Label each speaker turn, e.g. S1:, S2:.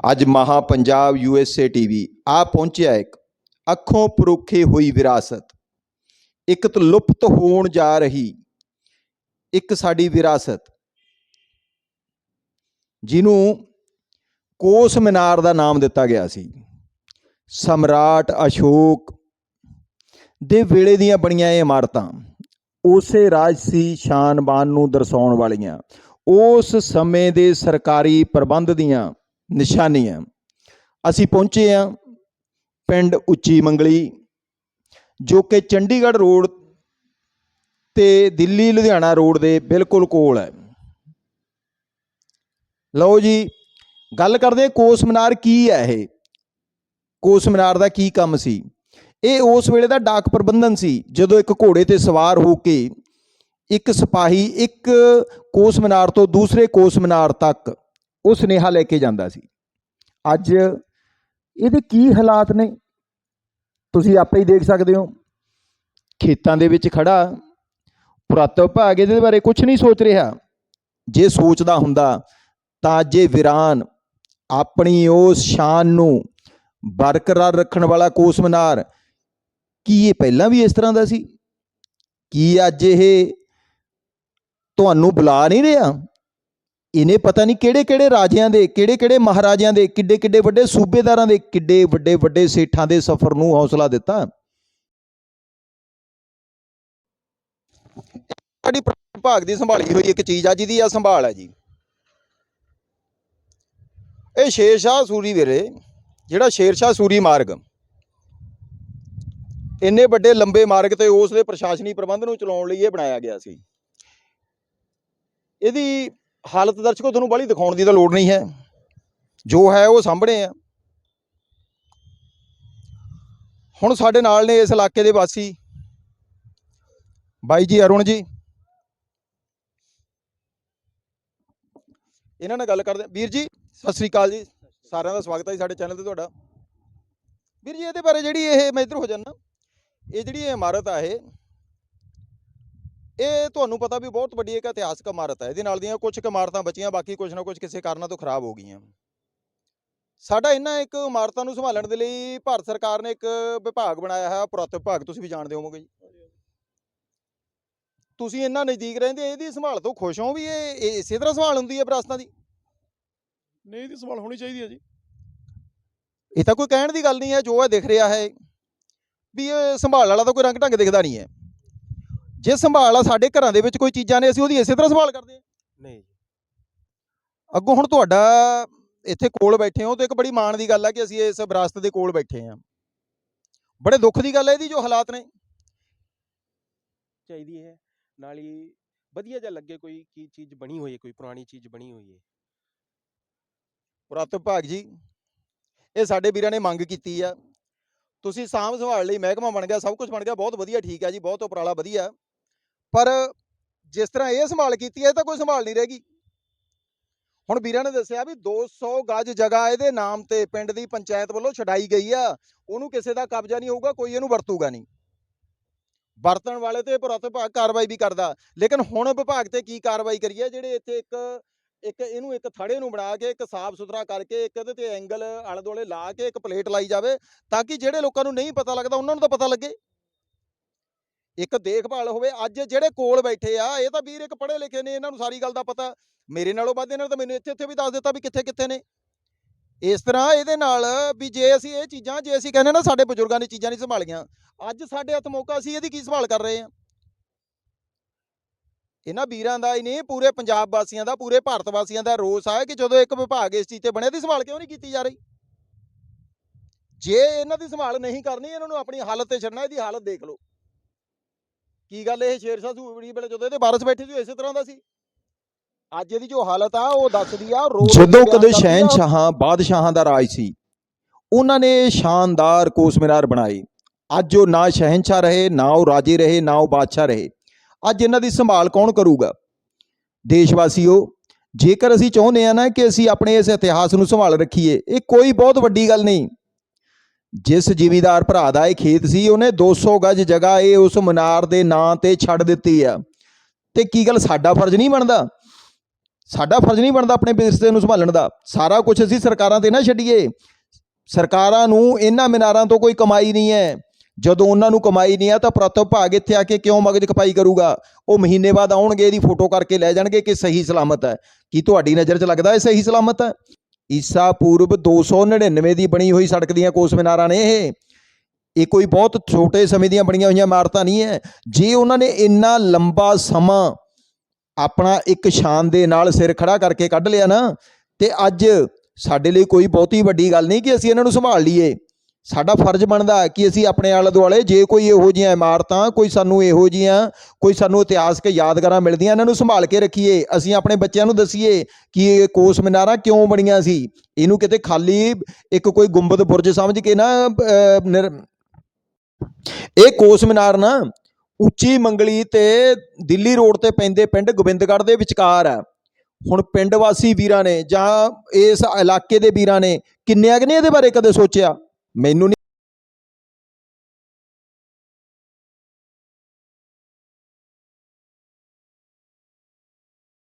S1: ਅੱਜ ਮਹਾ Punjab USA TV ਆ ਪਹੁੰਚਿਆ ਇੱਕ ਅੱਖੋਂ ਪਰੋਖੇ ਹੋਈ ਵਿਰਾਸਤ। ਇੱਕ ਤਲੁਪਤ ਹੋਣ ਜਾ ਰਹੀ, ਇੱਕ ਸਾਡੀ ਵਿਰਾਸਤ। ਜਿਹਨੂੰ ਕੋਸ ਮਿਨਾਰ ਦਾ ਨਾਮ ਦਿੱਤਾ ਗਿਆ ਸੀ। ਸਮਰਾਟ ਅਸ਼ੋਕ ਦੇ ਵੇਲੇ ਦੀਆਂ ਬਣੀਆਂ ਇਹ ਇਮਾਰਤਾਂ, ਉਸੇ ਰਾਜ ਸੀ ਸ਼ਾਨਬਾਨ ਨੂੰ ਦਰਸਾਉਣ ਵਾਲੀਆਂ। ਉਸ ਸਮੇਂ ਦੇ ਸਰਕਾਰੀ ਪ੍ਰਬੰਧ ਦੀਆਂ ਨਿਸ਼ਾਨੀ ਨਿਸ਼ਾਨੀਆਂ ਅਸੀਂ ਪਹੁੰਚੇ ਹਾਂ ਪਿੰਡ ਉੱਚੀ ਮੰਗਲੀ, ਜੋ ਕਿ ਚੰਡੀਗੜ੍ਹ ਰੋਡ ਤੇ ਦਿੱਲੀ, ਲੁਧਿਆਣਾ ਰੋਡ ਦੇ ਬਿਲਕੁਲ ਕੋਲ ਹੈ। ਲਓ ਜੀ, ਗੱਲ ਕਰਦੇ ਕੋਸ ਮਨਾਰ ਕੀ ਹੈ ਇਹ? ਕੋਸ ਮਨਾਰ ਦਾ ਕੀ ਕੰਮ ਸੀ? ਇਹ ਉਸ ਵੇਲੇ ਦਾ ਡਾਕ ਪ੍ਰਬੰਧਨ ਸੀ, ਜਦੋਂ ਇੱਕ ਘੋੜੇ ਤੇ ਸਵਾਰ ਹੋ ਕੇ ਇੱਕ ਸਿਪਾਹੀ ਇੱਕ ਕੋਸ ਮਨਾਰ ਤੋਂ ਦੂਸਰੇ ਕੋਸ ਮਨਾਰ ਤੱਕ ਉਹ ਸੁਨੇਹਾ ਲੈ ਕੇ ਜਾਂਦਾ ਸੀ। ਅੱਜ ਇਹਦੇ ਕੀ ਹਾਲਾਤ ਨੇ? ਤੁਸੀਂ ਆਪੇ ਹੀ ਦੇਖ ਸਕਦੇ ਹੋ। ਖੇਤਾਂ ਦੇ ਵਿੱਚ ਖੜਾ ਪੁਰਾਤਨ ਭਾਗ ਇਹਦੇ ਬਾਰੇ ਕੁਝ ਨਹੀਂ ਸੋਚ ਰਿਹਾ। ਜੇ ਸੋਚਦਾ ਹੁੰਦਾ ਤਾਂ ਜੇ ਵਿਰਾਨ ਆਪਣੀ ਉਸ ਸ਼ਾਨ ਨੂੰ ਬਰਕਰਾਰ ਰੱਖਣ ਵਾਲਾ ਕੋਸ ਮੀਨਾਰ, ਕੀ ਇਹ ਪਹਿਲਾਂ ਵੀ ਇਸ ਤਰ੍ਹਾਂ ਦਾ ਸੀ? ਕੀ ਅੱਜ ਇਹ ਤੁਹਾਨੂੰ ਬੁਲਾ ਨਹੀਂ ਰਿਹਾ? ਇਹਨੇ ਪਤਾ ਨਹੀਂ ਕਿਹੜੇ ਕਿਹੜੇ ਰਾਜਿਆਂ ਦੇ, ਕਿਹੜੇ ਕਿਹੜੇ ਮਹਾਰਾਜਿਆਂ ਦੇ, ਕਿੱਡੇ ਕਿੱਡੇ ਵੱਡੇ ਸੂਬੇਦਾਰਾਂ ਦੇ, ਕਿੱਡੇ ਵੱਡੇ ਵੱਡੇ ਸੇਠਾਂ ਦੇ ਸਫ਼ਰ ਨੂੰ ਹੌਸਲਾ ਦਿੱਤਾ। ਸਾਡੀ ਵਿਭਾਗ ਦੀ ਸੰਭਾਲੀ ਹੋਈ ਇੱਕ ਚੀਜ਼ ਆ, ਜਿਹਦੀ ਆ ਸੰਭਾਲ ਹੈ ਜੀ। ਇਹ ਸ਼ੇਰ ਸ਼ਾਹ ਸੂਰੀ ਵੀਰੇ, ਜਿਹੜਾ ਸ਼ੇਰ ਸ਼ਾਹ ਸੂਰੀ ਮਾਰਗ, ਇੰਨੇ ਵੱਡੇ ਲੰਬੇ ਮਾਰਗ ਤੇ ਉਸ ਦੇ ਪ੍ਰਸ਼ਾਸਨੀ ਪ੍ਰਬੰਧ ਨੂੰ ਚਲਾਉਣ ਲਈ ਇਹ ਬਣਾਇਆ ਗਿਆ ਸੀ। ਇਹਦੀ ਹਾਲਤ ਦਰਸ਼ਕੋ, ਤੁਹਾਨੂੰ ਬਾਹਲੀ ਦਿਖਾਉਣ ਦੀ ਤਾਂ ਲੋੜ ਨਹੀਂ ਹੈ। ਜੋ ਹੈ ਉਹ ਸਾਹਮਣੇ ਆ। ਹੁਣ ਸਾਡੇ ਨਾਲ ਨੇ ਇਸ ਇਲਾਕੇ ਦੇ ਵਾਸੀ ਬਾਈ ਜੀ ਅਰੁਣ ਜੀ। ਇਹਨਾਂ ਨਾਲ ਗੱਲ ਕਰਦੇ ਵੀਰ ਜੀ, ਸਤਿ ਸ੍ਰੀ ਅਕਾਲ ਜੀ। ਸਾਰਿਆਂ ਦਾ ਸਵਾਗਤ ਹੈ ਜੀ ਸਾਡੇ ਚੈਨਲ ਤੇ ਤੁਹਾਡਾ। ਵੀਰ ਜੀ, ਇਹਦੇ ਬਾਰੇ ਜਿਹੜੀ ਇਹ ਮੈਂ ਇੱਧਰ ਹੋ ਜਾਣਾ ਇਹ ਜਿਹੜੀ ਇਹ ਇਮਾਰਤ ਆ ਇਹ ਇਹ ਤੁਹਾਨੂੰ ਪਤਾ ਵੀ ਬਹੁਤ ਵੱਡੀ ਇੱਕ ਇਤਿਹਾਸਕ ਇਮਾਰਤ ਹੈ। ਇਹਦੇ ਨਾਲ ਦੀਆਂ ਕੁਝ ਇਮਾਰਤਾਂ ਬਚੀਆਂ ਬਾਕੀ ਕੁਝ ਨਾ ਕੁਝ ਕਿਸੇ ਕਾਰਨਾਂ ਤੋਂ ਖਰਾਬ ਹੋ ਗਈਆਂ। ਸਾਡਾ ਇਹਨਾਂ ਇੱਕ ਇਮਾਰਤਾਂ ਨੂੰ ਸੰਭਾਲਣ ਦੇ ਲਈ ਭਾਰਤ ਸਰਕਾਰ ਨੇ ਇੱਕ ਵਿਭਾਗ ਬਣਾਇਆ ਹੈ ਪੁਰਾਤਨ ਵਿਭਾਗ। ਤੁਸੀਂ ਵੀ ਜਾਣਦੇ ਹੋਵੋਗੇ ਜੀ। ਤੁਸੀਂ ਇੰਨਾ ਨਜ਼ਦੀਕ ਰਹਿੰਦੇ ਇਹਦੀ ਸੰਭਾਲ ਤੋਂ ਖੁਸ਼ ਹੋ ਵੀ ਇਹ ਇਹ ਇਸੇ ਤਰ੍ਹਾਂ ਸੰਭਾਲ ਹੁੰਦੀ ਹੈ ਵਿਰਾਸਤਾਂ ਦੀ?
S2: ਨਹੀਂ ਇਹਦੀ ਸੰਭਾਲ ਹੋਣੀ ਚਾਹੀਦੀ ਹੈ ਜੀ।
S1: ਇਹ ਤਾਂ ਕੋਈ ਕਹਿਣ ਦੀ ਗੱਲ ਨਹੀਂ ਹੈ ਜੋ ਇਹ ਦਿਖ ਰਿਹਾ ਹੈ ਵੀ ਇਹ ਸੰਭਾਲ ਵਾਲਾ ਤਾਂ ਕੋਈ ਰੰਗ ਢੰਗ ਦਿਖਦਾ ਨਹੀਂ ਹੈ। ਜੇ ਸੰਭਾਲ ਆ ਸਾਡੇ ਘਰਾਂ ਦੇ ਵਿੱਚ ਕੋਈ ਚੀਜ਼ਾਂ ਨੇ ਅਸੀਂ ਉਹਦੀ ਇਸੇ ਤਰ੍ਹਾਂ ਸੰਭਾਲ ਕਰਦੇ ਹਾਂ।
S2: ਨਹੀਂ
S1: ਅੱਗੋਂ ਹੁਣ ਤੁਹਾਡਾ ਇੱਥੇ ਕੋਲ ਬੈਠੇ ਹੋ ਤੇ ਇੱਕ ਬੜੀ ਮਾਣ ਦੀ ਗੱਲ ਹੈ ਕਿ ਅਸੀਂ ਇਸ ਵਿਰਾਸਤ ਦੇ ਕੋਲ ਬੈਠੇ ਹਾਂ। ਬੜੇ ਦੁੱਖ ਦੀ ਗੱਲ ਹੈ ਇਹਦੀ ਜੋ ਹਾਲਾਤ ਨੇ।
S2: ਚਾਹੀਦੀ ਹੈ ਨਾਲ ਹੀ ਵਧੀਆ ਜਿਹਾ ਲੱਗੇ ਕੋਈ ਕੀ ਚੀਜ਼ ਬਣੀ ਹੋਈ ਹੈ ਕੋਈ ਪੁਰਾਣੀ ਚੀਜ਼ ਬਣੀ ਹੋਈ ਹੈ।
S1: ਪੁਰਾਤਨ ਵਿਭਾਗ ਜੀ ਇਹ ਸਾਡੇ ਵੀਰਾਂ ਨੇ ਮੰਗ ਕੀਤੀ ਆ। ਤੁਸੀਂ ਸਾਂਭ ਸੰਭਾਲ ਲਈ ਮਹਿਕਮਾ ਬਣ ਗਿਆ ਸਭ ਕੁਝ ਬਣ ਗਿਆ ਬਹੁਤ ਵਧੀਆ ਠੀਕ ਹੈ ਜੀ ਬਹੁਤ ਉਪਰਾਲਾ ਵਧੀਆ। ਪਰ ਜਿਸ ਤਰ੍ਹਾਂ ਇਹ ਸੰਭਾਲ ਕੀਤੀ ਹੈ, ਇਹ ਤਾਂ ਕੋਈ ਸੰਭਾਲ ਨਹੀਂ ਰਹੇਗੀ। ਹੁਣ ਵੀਰਾਂ ਨੇ ਦੱਸਿਆ ਵੀ 200 ਗਜ ਜਗ੍ਹਾ ਇਹਦੇ ਨਾਮ ਤੇ ਪਿੰਡ ਦੀ ਪੰਚਾਇਤ ਵੱਲੋਂ ਛਡਾਈ ਗਈ ਆ। ਉਹਨੂੰ ਕਿਸੇ ਦਾ ਕਬਜ਼ਾ ਨਹੀਂ ਹੋਊਗਾ, ਕੋਈ ਇਹਨੂੰ ਵਰਤੂਗਾ ਨਹੀਂ। ਵਰਤਣ ਵਾਲੇ ਤੇ ਪੁਰਾਤਨ ਵਿਭਾਗ ਕਾਰਵਾਈ ਵੀ ਕਰਦਾ। ਲੇਕਿਨ ਹੁਣ ਵਿਭਾਗ ਤੇ ਕੀ ਕਾਰਵਾਈ ਕਰੀਏ, ਜਿਹੜੇ ਇੱਥੇ ਇੱਕ ਇੱਕ ਇਹਨੂੰ ਇੱਕ ਥੜੇ ਨੂੰ ਬਣਾ ਕੇ, ਇੱਕ ਸਾਫ਼ ਸੁਥਰਾ ਕਰਕੇ, ਇੱਕ ਇਹਦੇ ਤੇ ਐਂਗਲ ਆਲੇ ਦੁਆਲੇ ਲਾ ਕੇ, ਇੱਕ ਪਲੇਟ ਲਾਈ ਜਾਵੇ, ਤਾਂ ਕਿ ਜਿਹੜੇ ਲੋਕਾਂ ਨੂੰ ਨਹੀਂ ਪਤਾ ਲੱਗਦਾ, ਉਹਨਾਂ ਨੂੰ ਤਾਂ ਪਤਾ ਲੱਗੇ। ਇੱਕ ਦੇਖਭਾਲ ਹੋਵੇ, ਅੱਜ ਜਿਹੜੇ ਕੋਲ ਬੈਠੇ ਆ, ਇਹ ਤਾਂ ਵੀਰ ਇੱਕ ਪੜ੍ਹੇ ਲਿਖੇ ਨੇ, ਇਹਨਾਂ ਨੂੰ ਸਾਰੀ ਗੱਲ ਦਾ ਪਤਾ। ਮੇਰੇ ਨਾਲੋਂ ਵੱਧ ਇਹਨਾਂ ਨੇ ਤਾਂ ਮੈਨੂੰ ਇੱਥੇ ਇੱਥੇ ਵੀ ਦੱਸ ਦਿੱਤਾ ਵੀ ਕਿੱਥੇ ਕਿੱਥੇ ਨੇ। ਇਸ ਤਰ੍ਹਾਂ ਇਹਦੇ ਨਾਲ ਵੀ ਜੇ ਅਸੀਂ ਇਹ ਚੀਜ਼ਾਂ, ਜੇ ਅਸੀਂ ਕਹਿੰਦੇ ਨਾ ਸਾਡੇ ਬਜ਼ੁਰਗਾਂ ਨੇ ਚੀਜ਼ਾਂ ਨਹੀਂ ਸੰਭਾਲੀਆਂ, ਅੱਜ ਸਾਡੇ ਹੱਥ ਮੌਕਾ ਅਸੀਂ ਇਹਦੀ ਕੀ ਸੰਭਾਲ ਕਰ ਰਹੇ ਹਾਂ? ਇਹਨਾਂ ਵੀਰਾਂ ਦਾ ਹੀ ਨਹੀਂ, ਪੂਰੇ ਪੰਜਾਬ ਵਾਸੀਆਂ ਦਾ, ਪੂਰੇ ਭਾਰਤ ਵਾਸੀਆਂ ਦਾ ਰੋਸ ਆ ਕਿ ਜਦੋਂ ਇੱਕ ਵਿਭਾਗ ਇਸ ਚੀਜ਼ ਤੇ ਬਣਿਆ ਦੀ ਸੰਭਾਲ ਕਿਉਂ ਨਹੀਂ ਕੀਤੀ ਜਾ ਰਹੀ? ਜੇ ਇਹਨਾਂ ਦੀ ਸੰਭਾਲ ਨਹੀਂ ਕਰਨੀ, ਇਹਨਾਂ ਨੂੰ ਆਪਣੀ ਹਾਲਤ ਤੇ ਛੱਡਣਾ, ਇਹਦੀ ਹਾਲਤ ਦੇਖ ਲਓ। ਕੀ ਗੱਲ ਇਹ ਸੂਰੀ ਵੇਲੇ ਜਦੋਂ ਇਹਦੇ ਵਾਰਸ ਬੈਠੇ ਸੀ ਇਸੇ ਤਰ੍ਹਾਂ ਦਾ ਸੀ? ਅੱਜ ਇਹਦੀ ਜੋ ਹਾਲਤ ਆ ਉਹ ਦੱਸਦੀ ਆ
S3: ਜਦੋਂ ਕਦੇ ਸ਼ਹਿਨਸ਼ਾਹਾਂ ਬਾਦਸ਼ਾਹਾਂ ਦਾ ਰਾਜ ਸੀ ਉਹਨਾਂ ਨੇ ਸ਼ਾਨਦਾਰ ਕੋਸ ਮੀਨਾਰ ਬਣਾਏ। ਅੱਜ ਉਹ ਨਾ ਸ਼ਹਿਨਸ਼ਾਹ ਰਹੇ ਨਾ ਉਹ ਰਾਜੇ ਰਹੇ ਨਾ ਉਹ ਬਾਦਸ਼ਾਹ ਰਹੇ। ਅੱਜ ਇਹਨਾਂ ਦੀ ਸੰਭਾਲ ਕੌਣ ਕਰੂਗਾ? ਦੇਸ਼ ਵਾਸੀਓ ਜੇਕਰ ਅਸੀਂ ਚਾਹੁੰਦੇ ਆ ਨਾ ਕਿ ਅਸੀਂ ਆਪਣੇ ਇਸ ਇਤਿਹਾਸ ਨੂੰ ਸੰਭਾਲ ਰੱਖੀਏ ਇਹ ਕੋਈ ਬਹੁਤ ਵੱਡੀ ਗੱਲ ਨਹੀਂ। ਜਿਸ ਜ਼ਿਮੀਦਾਰ ਭਰਾ ਦਾ ਇਹ ਖੇਤ ਸੀ, ਉਹਨੇ 200 ਗਜ ਜਗ੍ਹਾ ਇਹ ਉਸ ਮਨਾਰ ਦੇ ਨਾਂ ਤੇ ਛੱਡ ਦਿੱਤੀ ਆ। ਤੇ ਕੀ ਗੱਲ ਸਾਡਾ ਫਰਜ਼ ਨਹੀਂ ਬਣਦਾ?
S1: ਸਾਡਾ ਫਰਜ਼ ਨਹੀਂ ਬਣਦਾ ਆਪਣੇ ਵਿਰਸੇ ਨੂੰ ਸੰਭਾਲਣ ਦਾ। ਸਾਰਾ ਕੁਝ ਅਸੀਂ ਸਰਕਾਰਾਂ ਤੇ ਨਾ ਛੱਡੀਏ। ਸਰਕਾਰਾਂ ਨੂੰ ਇਹਨਾਂ ਮੀਨਾਰਾਂ ਤੋਂ ਕੋਈ ਕਮਾਈ ਨਹੀਂ ਹੈ। ਜਦੋਂ ਉਹਨਾਂ ਨੂੰ ਕਮਾਈ ਨਹੀਂ ਆ, ਤਾਂ ਪ੍ਰਤਿਭਾਗ ਭਾਗ ਇੱਥੇ ਆ ਕੇ ਕਿਉਂ ਮਗਜ ਕਪਾਈ ਕਰੂਗਾ? ਉਹ ਮਹੀਨੇ ਬਾਅਦ ਆਉਣਗੇ, ਇਹਦੀ ਫੋਟੋ ਕਰਕੇ ਲੈ ਜਾਣਗੇ ਕਿ ਸਹੀ ਸਲਾਮਤ ਹੈ। ਕੀ ਤੁਹਾਡੀ ਨਜ਼ਰ 'ਚ ਲੱਗਦਾ ਹੈ ਸਹੀ ਸਲਾਮਤ ਹੈ? ਈਸਾ ਪੂਰਬ 299 ਦੀ ਬਣੀ ਹੋਈ ਸੜਕ ਦੀਆਂ ਕੋਸ ਮਿਨਾਰਾਂ ਨੇ ਇਹ। ਇਹ ਕੋਈ ਬਹੁਤ ਛੋਟੇ ਸਮੇਂ ਦੀਆਂ ਬਣੀਆਂ ਹੋਈਆਂ ਇਮਾਰਤਾਂ ਨਹੀਂ ਹੈ। ਜੇ ਉਹਨਾਂ ਨੇ ਇੰਨਾ ਲੰਬਾ ਸਮਾਂ ਆਪਣਾ ਇੱਕ ਸ਼ਾਨ ਦੇ ਨਾਲ ਸਿਰ ਖੜਾ ਕਰਕੇ ਕੱਢ ਲਿਆ ਨਾ, ਤੇ ਅੱਜ ਸਾਡੇ ਲਈ ਕੋਈ ਬਹੁਤੀ ਵੱਡੀ ਗੱਲ ਨਹੀਂ ਕਿ ਅਸੀਂ ਇਹਨਾਂ ਨੂੰ ਸੰਭਾਲ ਲਈਏ। ਸਾਡਾ ਫਰਜ਼ ਬਣਦਾ ਕਿ ਅਸੀਂ ਆਪਣੇ ਆਲੇ ਦੁਆਲੇ ਜੇ ਕੋਈ ਇਹੋ ਜਿਹੀਆਂ ਇਮਾਰਤਾਂ ਕੋਈ ਸਾਨੂੰ ਇਹੋ ਜਿਹੀਆਂ ਕੋਈ ਸਾਨੂੰ ਇਤਿਹਾਸਕ ਯਾਦਗਾਰਾਂ ਮਿਲਦੀਆਂ ਇਹਨਾਂ ਨੂੰ ਸੰਭਾਲ ਕੇ ਰੱਖੀਏ ਅਸੀਂ ਆਪਣੇ ਬੱਚਿਆਂ ਨੂੰ ਦਸੀਏ ਕਿ ਇਹ ਕੋਸ ਮੀਨਾਰਾਂ ਕਿਉਂ ਬਣੀਆਂ ਸੀ? ਇਹਨੂੰ ਕਿਤੇ ਖਾਲੀ ਇੱਕ ਕੋਈ ਗੁੰਬਦ ਬੁਰਜ ਸਮਝ ਕੇ ਨਾ ਅਹ, ਨਿਰ- ਇਹ ਕੋਸ ਮੀਨਾਰ ਨਾ ਉੱਚੀ ਮੰਗਲੀ ਤੇ ਦਿੱਲੀ ਰੋਡ ਤੇ ਪੈਂਦੇ ਪਿੰਡ ਗੋਬਿੰਦਗੜ੍ਹ ਦੇ ਵਿਚਕਾਰ ਹੈ। ਹੁਣ ਪਿੰਡ ਵਾਸੀ ਵੀਰਾਂ ਨੇ ਜਾਂ ਇਸ ਇਲਾਕੇ ਦੇ ਵੀਰਾਂ ਨੇ ਕਿੰਨਿਆਂ ਕਿ ਨੇ ਇਹਦੇ ਬਾਰੇ ਕਦੇ ਸੋਚਿਆ? ਮੈਨੂੰ ਨਹੀਂ